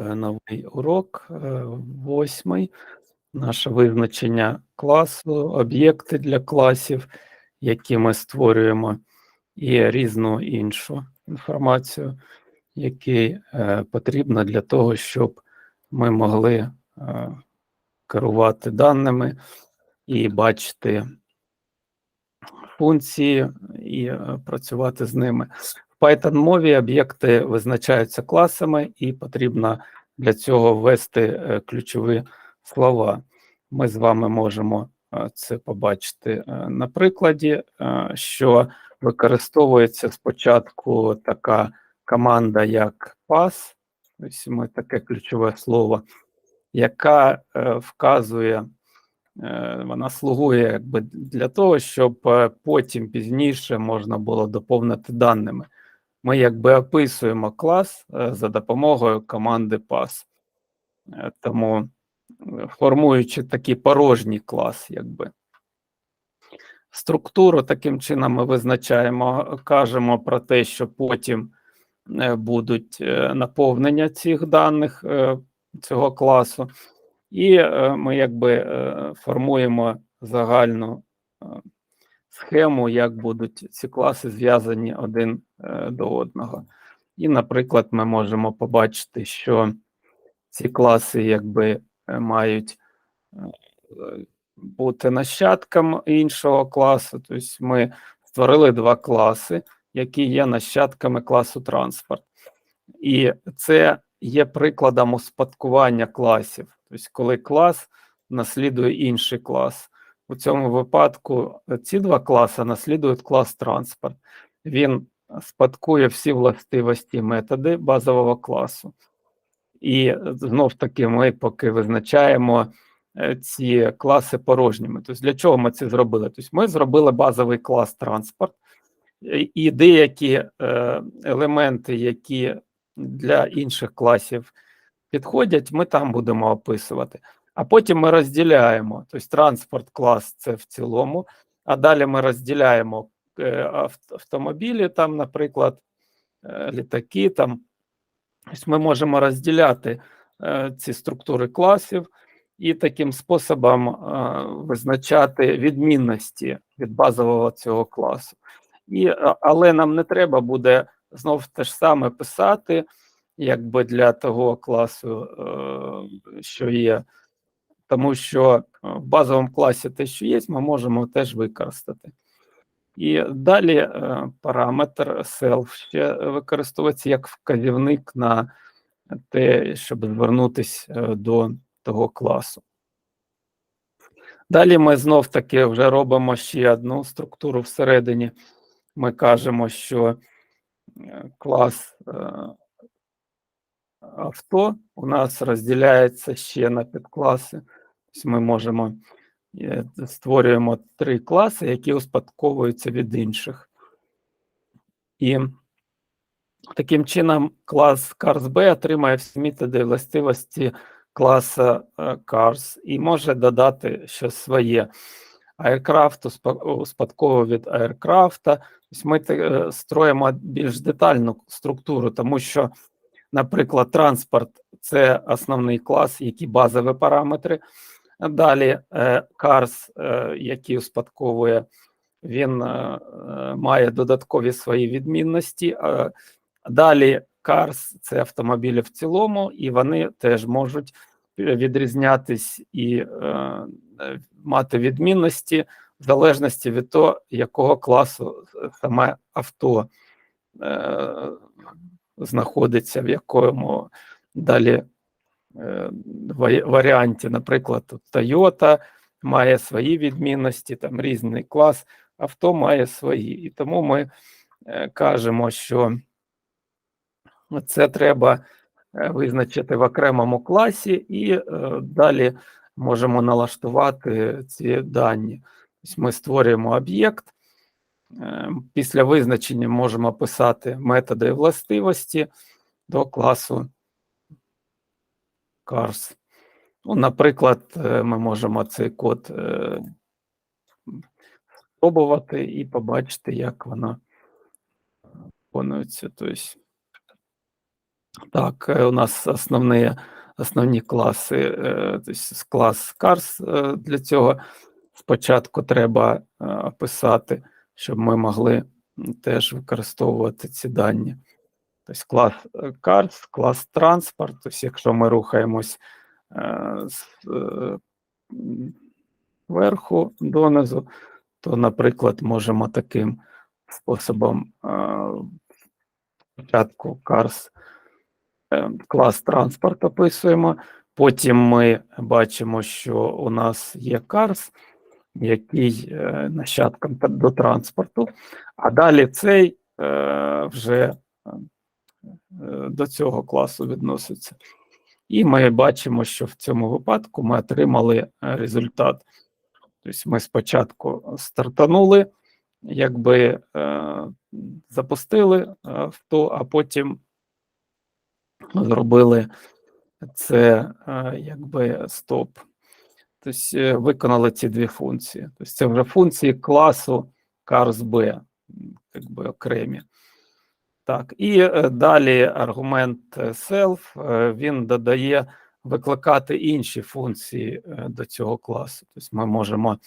е, новий урок, е, восьмий. Наше визначення класу, об'єкти для класів, які ми створюємо, і різну іншу інформацію, які е, потрібна для того, щоб ми могли керувати даними і бачити функції і працювати з ними. Python мові об'єкти визначаються класами, і потрібно для цього ввести е, ключові слова. Ми з вами можемо е, це побачити е, на прикладі, що використовується спочатку така команда, як pass, ось ми таке ключове слово, яка вказує, вона слугує якби для того, щоб потім пізніше можна було доповнити даними. Ми якби описуємо клас е, за допомогою команди pass. Е, Тому е, формуючи такий порожній клас, якби. Структуру таким чином ми визначаємо, кажемо про те, що потім будуть наповнення цих даних цього класу, і ми якби формуємо загальну схему, як будуть ці класи зв'язані один е, до одного. І, наприклад, ми можемо побачити, що ці класи якби е, мають е, бути нащадком іншого класу. Тобто ми створили два класи, які є нащадками класу транспорт. І це є прикладом успадкування класів. Тобто, коли клас наслідує інший клас. У цьому випадку е, ці два класи наслідують клас транспорт. Він спадкує всі властивості методи базового класу. І е, знов таки ми поки визначаємо е, ці класи порожніми. Тобто, для чого ми це зробили? Тобто, ми зробили базовий клас транспорт, і- деякі елементи, які для інших класів підходять, ми там будемо описувати. А потім ми розділяємо. Тобто транспорт клас це в цілому, а далі ми розділяємо е, автомобілі, там, наприклад, е, літаки. Там. Ми можемо розділяти е, ці структури класів і таким способом визначати відмінності від базового цього класу. І, але нам не треба буде знов те ж саме писати, якби для того класу, що є тому що е, в базовому класі те, що є, ми можемо теж використати. І далі е, параметр self ще використовується як вказівник на те, щоб звернутися е, до того класу. Далі ми знов таки вже робимо ще одну структуру всередині. Ми кажемо, що клас авто у нас розділяється ще на підкласи. Ми можемо е, створюємо три класи, які успадковуються від інших. І таким чином клас CarsB отримає всі методи властивості класа е, Cars і може додати щось своє. Aircraft успа- успадковує від Aircraft. Ми е, строїмо більш детальну структуру, тому що, наприклад, транспорт це основний клас, які базові параметри. Далі е, Cars, е, який успадковує, він е, е, має додаткові свої відмінності. Е, Далі Cars – це автомобілі в цілому, і вони теж можуть відрізнятись і е, е, мати відмінності в залежності від того, якого класу саме авто е, знаходиться, в якому далі е, варіанті, наприклад, тут Toyota має свої відмінності, там різний клас, авто має свої. І тому ми е, кажемо, що це треба е, визначити в окремому класі, і е, далі можемо налаштувати ці дані. Ми створюємо об'єкт. е, Після визначення можемо писати методи властивості до класу cars. Ну, наприклад, е, ми можемо цей код е, спробувати і побачити, як воно виконується. Тобто, Так, е, у нас основні, основні класи, тобто клас Cars для цього спочатку треба описати, щоб ми могли теж використовувати ці дані. Тобто клас е, Cars, клас транспорт, тобто якщо ми рухаємось е, з е, верху донизу, то, наприклад, можемо таким способом спочатку е, клас транспорт описуємо, потім ми бачимо, що у нас є Cars, який нащадком до транспорту, а далі цей вже до цього класу відноситься. І ми бачимо, що в цьому випадку ми отримали е, результат. Тобто ми спочатку стартанули, якби е, запустили е, авто, а потім зробили це е, якби стоп. Тобто е, виконали ці дві функції. Тобто це вже функції класу Cars B, м, якби окремі. Так, і е, далі аргумент е, self, е, він додає викликати інші функції до цього класу. Тобто ми можемо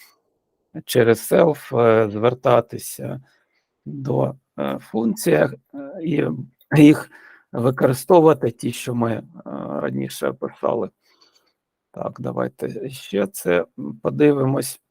через self звертатися до функцій і їх використовувати ті, що ми раніше описали. Так, давайте ще це подивимось.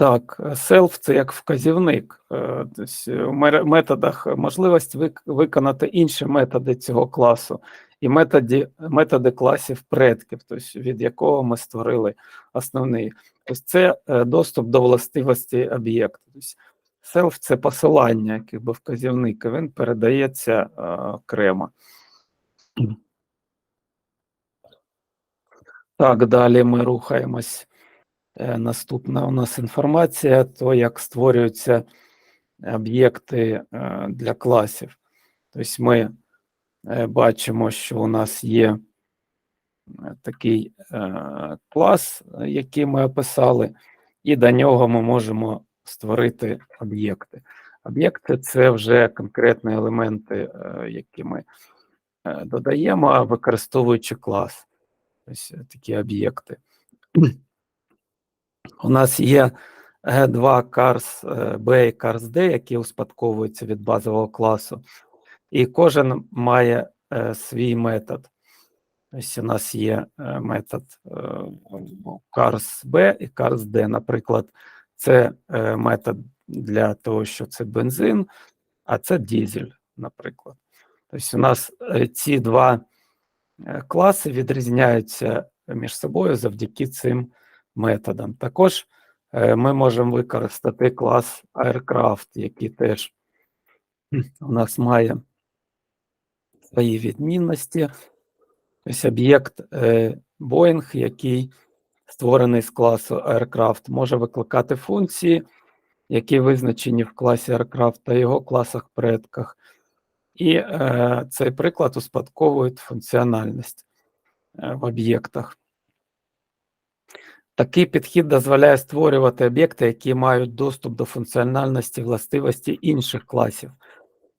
Так, е, self це як вказівник. е, в методах можливість виконати інші методи цього класу і методи, методи класів предків, тобто від якого ми створили основний. Тобто це е, доступ до властивості об'єкту. Тобто self це посилання, якби вказівник, і він передається е, окремо. Так, далі ми рухаємось. Е, Наступна у нас інформація, то як створюються об'єкти е, для класів. Тобто ми е, бачимо, що у нас є такий клас, який ми описали, і до нього ми можемо створити об'єкти. Об'єкти це вже конкретні елементи, які ми додаємо, використовуючи клас. Е, такі об'єкти. У нас є е, два cars е, B і cars D, які успадковуються від базового класу, і кожен має е, свій метод. Ось у нас є е, метод е, cars B і cars D. Наприклад, це е, метод для того, що це бензин, а це дізель, наприклад. Тобто, у нас е, ці два класи відрізняються між собою завдяки цим методам. Також е, ми можемо використати клас Aircraft, який теж у нас має свої відмінності. Ось об'єкт е, Boeing, який створений з класу Aircraft, може викликати функції, які визначені в класі Aircraft та його класах предках. І е, цей приклад успадковує функціональність е, в об'єктах. Такий підхід дозволяє створювати об'єкти, які мають доступ до функціональності властивості інших класів,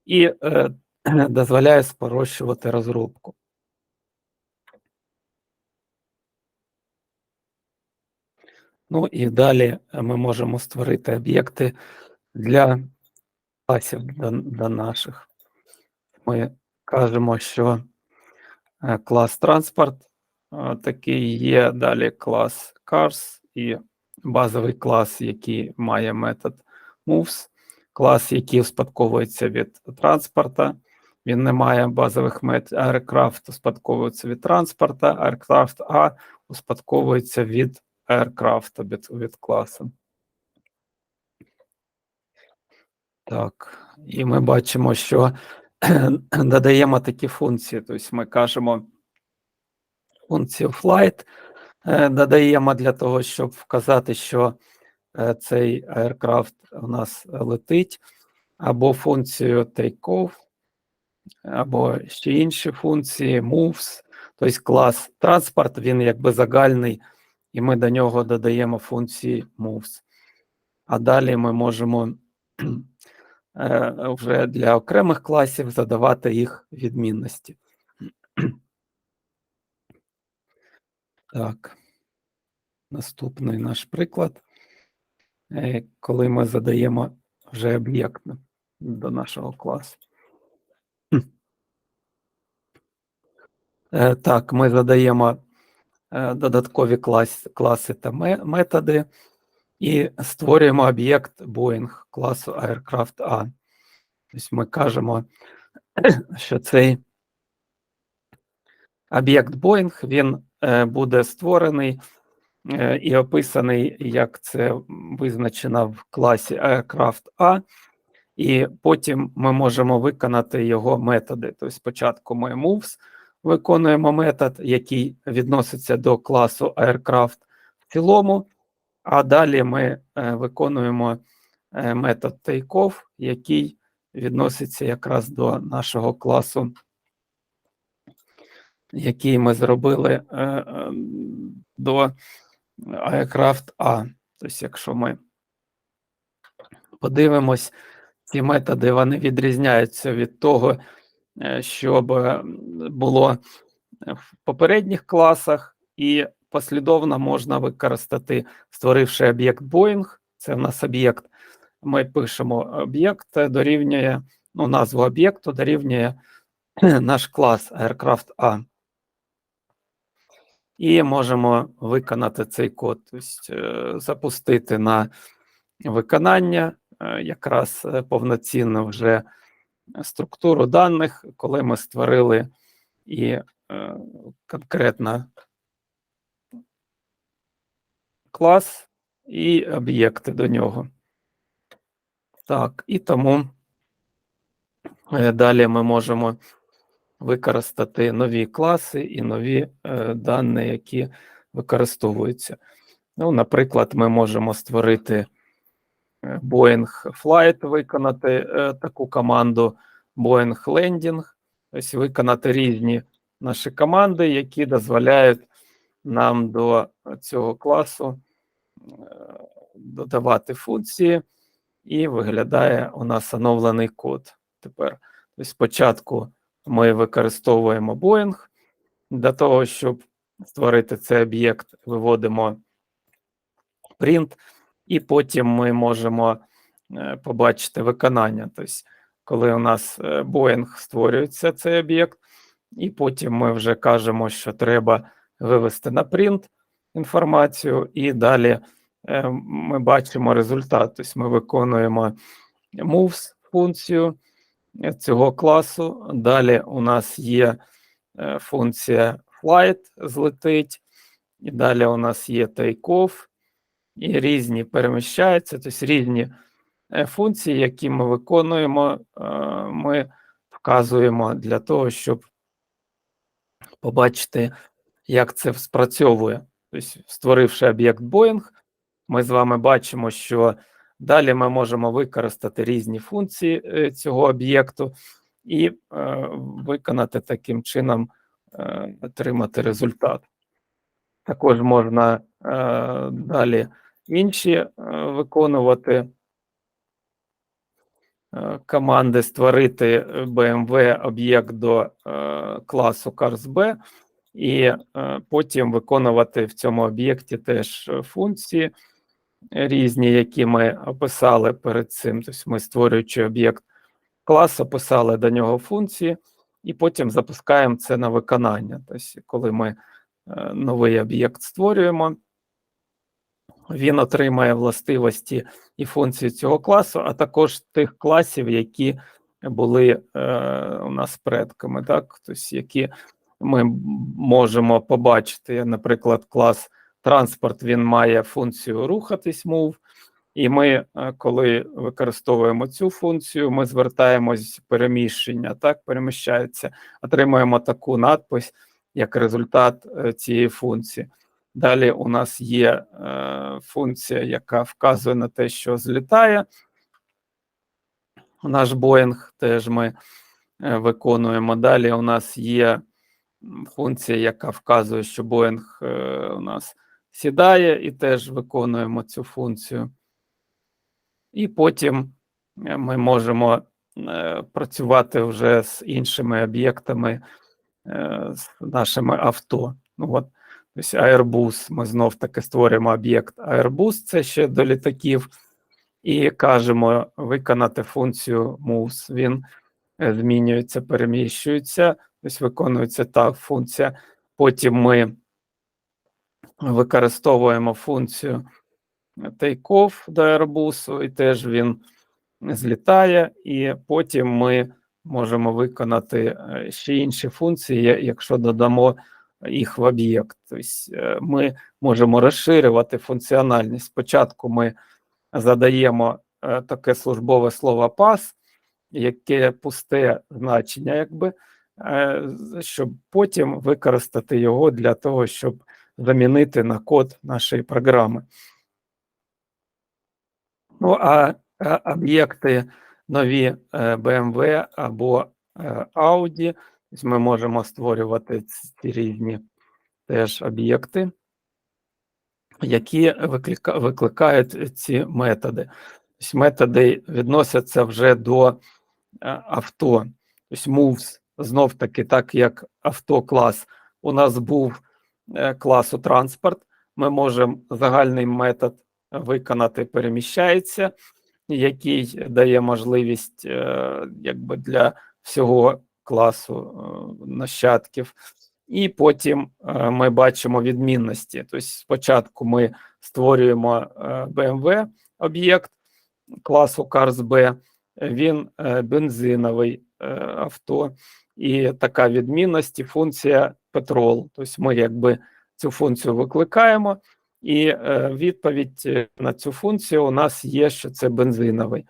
і е, дозволяє спрощувати розробку. Ну і далі е, ми можемо створити об'єкти для класів до, до наших. Ми кажемо, що е, клас транспорт такий є, далі клас cars і базовий клас, який має метод moves, клас, який успадковується від транспорта. Він не має базових методів. Aircraft успадковується від транспорта, Aircraft A успадковується від Aircraft від, від класу. Так, і ми бачимо, що додаємо такі функції. Тобто ми кажемо функцію flight, е, додаємо для того, щоб вказати, що е, цей aircraft у нас летить, або функцію takeoff, або ще інші функції, moves, тобто клас транспорт, він якби загальний, і ми до нього додаємо функції moves. А далі ми можемо е, вже для окремих класів задавати їх відмінності. Так. Наступний наш приклад, е, коли ми задаємо вже об'єкт до нашого класу. Е, Так, ми задаємо е, додаткові клас, класи та методи і створюємо об'єкт Boeing класу Aircraft A. Тобто ми кажемо, що цей об'єкт Boeing він е, буде створений е, і описаний, як це визначено в класі Aircraft A, і потім ми можемо виконати його методи. Тобто спочатку ми moves виконуємо метод, який відноситься до класу Aircraft в цілому, а далі ми е, виконуємо метод takeoff, який відноситься якраз до нашого класу, який ми зробили е, е, до Aircraft A. Тобто, якщо ми подивимось, ці методи вони відрізняються від того, е, щоб е, було в попередніх класах, і послідовно можна використати, створивши об'єкт Boeing, це в нас об'єкт, ми пишемо об'єкт дорівнює, ну, назву об'єкту дорівнює наш клас Aircraft A. І можемо виконати цей код, тобто запустити на виконання е, якраз е, повноцінно вже структуру даних, коли ми створили і е, конкретно клас і об'єкти до нього. Так, і тому е, далі ми можемо використати нові класи і нові е, дані, які використовуються. Ну, наприклад, ми можемо створити е, Boeing Flight, виконати е, таку команду Boeing Landing, тобто виконати різні наші команди, які дозволяють нам до цього класу е, додавати функції, і виглядає у нас оновлений код. Тепер тобто спочатку ми використовуємо Boeing для того, щоб створити цей об'єкт, виводимо print, і потім ми можемо е, побачити виконання. Тобто, коли у нас е, Boeing створюється цей об'єкт, і потім ми вже кажемо, що треба вивести на print інформацію, і далі е, ми бачимо результат. Тобто ми виконуємо moves функцію цього класу. Далі у нас є е, функція flight злетить, і далі у нас є takeoff, і різні переміщаються, тобто різні е, функції, які ми виконуємо, е, ми вказуємо для того, щоб побачити, як це спрацьовує. Тобто, створивши об'єкт Boeing, ми з вами бачимо, що далі ми можемо використати різні функції е, цього об'єкту і е, виконати таким чином, е, отримати результат. Також можна далі інші виконувати команди, створити BMW об'єкт до класу CarsB, і потім виконувати в цьому об'єкті теж функції різні, які ми описали перед цим. Тобто ми створюючи об'єкт клас, описали до нього функції, і потім запускаємо це на виконання. Тобто, коли ми е, новий об'єкт створюємо, він отримає властивості і функції цього класу, а також тих класів, які були е, у нас предками, так, тобто, які ми можемо побачити, наприклад, клас транспорт він має функцію рухатись move, і ми, е, коли використовуємо цю функцію, ми звертаємось переміщення, так, переміщається, отримуємо таку надпись як результат е, цієї функції. Далі у нас є е, функція, яка вказує на те, що злітає. Наш Боїнг теж ми е, виконуємо. Далі у нас є функція, яка вказує, що Боїнг е, у нас сідає, і теж виконуємо цю функцію. І потім е, ми можемо е, працювати вже з іншими об'єктами, е, з нашими авто. Ну, от, тобто Airbus, ми знов таки створюємо об'єкт Airbus, це ще до літаків, і кажемо виконати функцію moves. Він змінюється, переміщується, тобто виконується та функція. Потім ми використовуємо функцію take-off до Airbus, і теж він злітає, і потім ми можемо виконати е, ще інші функції, якщо додамо їх в об'єкт. Тобто е, ми можемо розширювати функціональність. Спочатку ми задаємо е, таке службове слово пас, яке пусте значення, якби, щоб потім використати його для того, щоб замінити на код нашої програми. Ну, а об'єкти нові BMW або Audi, тобто ми можемо створювати ці різні теж об'єкти, які викликають ці методи. Тобто методи відносяться вже до е, авто. Тобто moves, знов таки, так як автоклас у нас був класу транспорт, ми можемо загальний метод виконати переміщається, який дає можливість е, якби для всього класу е, нащадків. І потім е, ми бачимо відмінності. Тобто спочатку ми створюємо е, BMW об'єкт класу Cars B, він е, бензиновий е, авто, і така відмінність і функція Petrol. Тобто ми якби цю функцію викликаємо, і е, відповідь е, на цю функцію у нас є, що це бензиновий.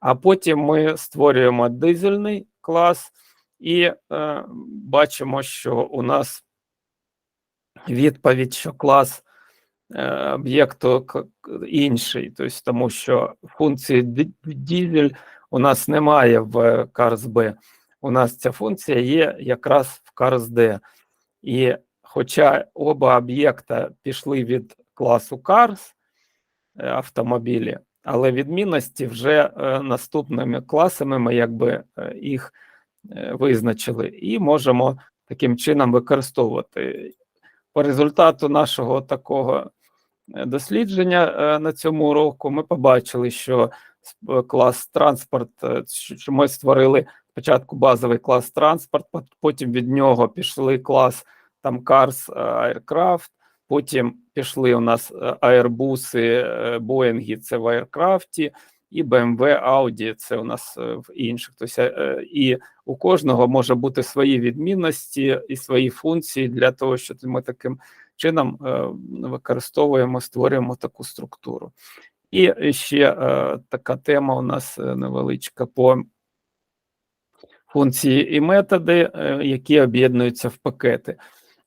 А потім ми створюємо дизельний клас і е, бачимо, що у нас відповідь, що клас е, об'єкту інший, тобто тому що функції ди- дізель у нас немає в Cars B. У нас ця функція є якраз в Cars D. І хоча оба об'єкта пішли від класу Cars е, автомобілі, але відмінності вже е, наступними класами ми якби е, їх визначили і можемо таким чином використовувати. По результату нашого такого дослідження на цьому уроку ми побачили, що клас транспорт, що ми створили спочатку базовий клас транспорт, потім від нього пішли клас там Cars е, Aircraft, потім пішли у нас е, аербуси, е, Боїнги, це в Аеркрафті, і BMW, Audi, це у нас в інших. Тобто, і у кожного може бути свої відмінності і свої функції для того, щоб ми таким чином використовуємо, створюємо таку структуру. І ще така тема у нас невеличка по функції і методи, е, які об'єднуються в пакети.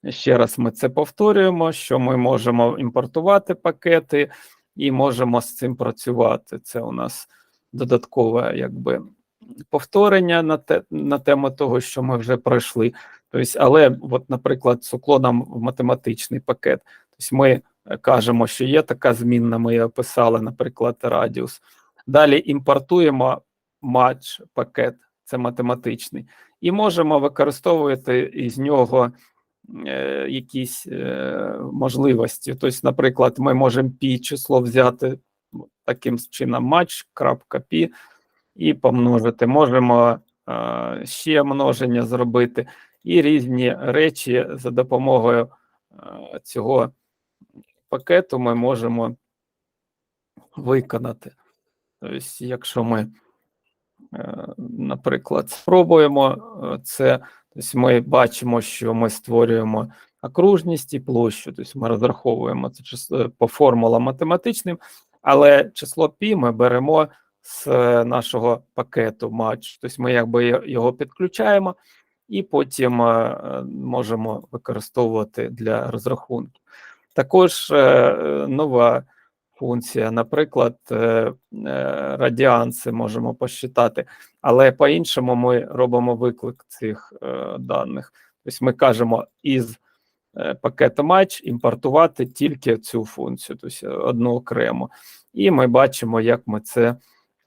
Ще раз ми це повторюємо, що ми можемо імпортувати пакети і можемо з цим працювати. Це у нас додаткове якби повторення на те на тему того, що ми вже пройшли. Тобто, але, от, наприклад, з уклоном в математичний пакет. Тобто ми кажемо, що є така змінна, ми описали, наприклад, радіус. Далі імпортуємо матч пакет, це математичний, і можемо використовувати із нього е, якісь е, можливості. Тобто, наприклад, ми можемо пі число взяти таким чином матч.пі і помножити. Можемо е, ще множення зробити, і різні речі за допомогою е, цього пакету ми можемо виконати. Тобто, якщо ми, наприклад, спробуємо е, це, тобто ми бачимо, що ми створюємо окружність і площу, тобто ми розраховуємо це число по формулам математичним, але число π ми беремо з е, нашого пакету матч, тобто ми якби його підключаємо і потім е, е, можемо використовувати для розрахунків. Також е, е, нова функція, наприклад, е, е, радіанси можемо посчитати, але по-іншому ми робимо виклик цих е, даних. Тобто ми кажемо із пакету матч імпортувати тільки цю функцію, тобто одну окремо. І ми бачимо, як ми це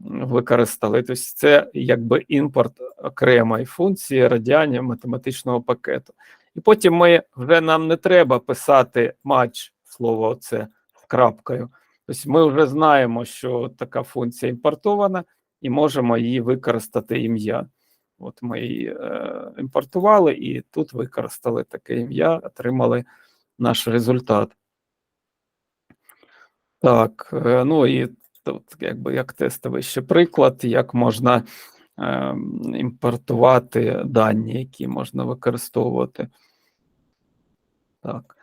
використали. Тобто це якби імпорт окремої функції радіання математичного пакету. І потім ми вже нам не треба писати матч слово це з крапкою. Тобто ми вже знаємо, що така функція імпортована, і можемо її використати ім'я. От ми її е, імпортували і тут використали таке ім'я, отримали наш результат. Так, е, ну і тут, якби як тестовий ще приклад, як можна е, імпортувати дані, які можна використовувати. Так.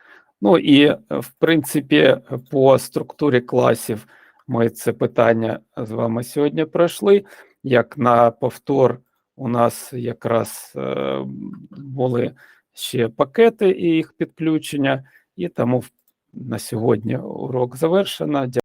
Ну і е, в принципі, по структурі класів ми це питання з вами сьогодні пройшли. Як на повтор, у нас якраз е, були ще пакети і їх підключення, і тому на сьогодні урок завершено.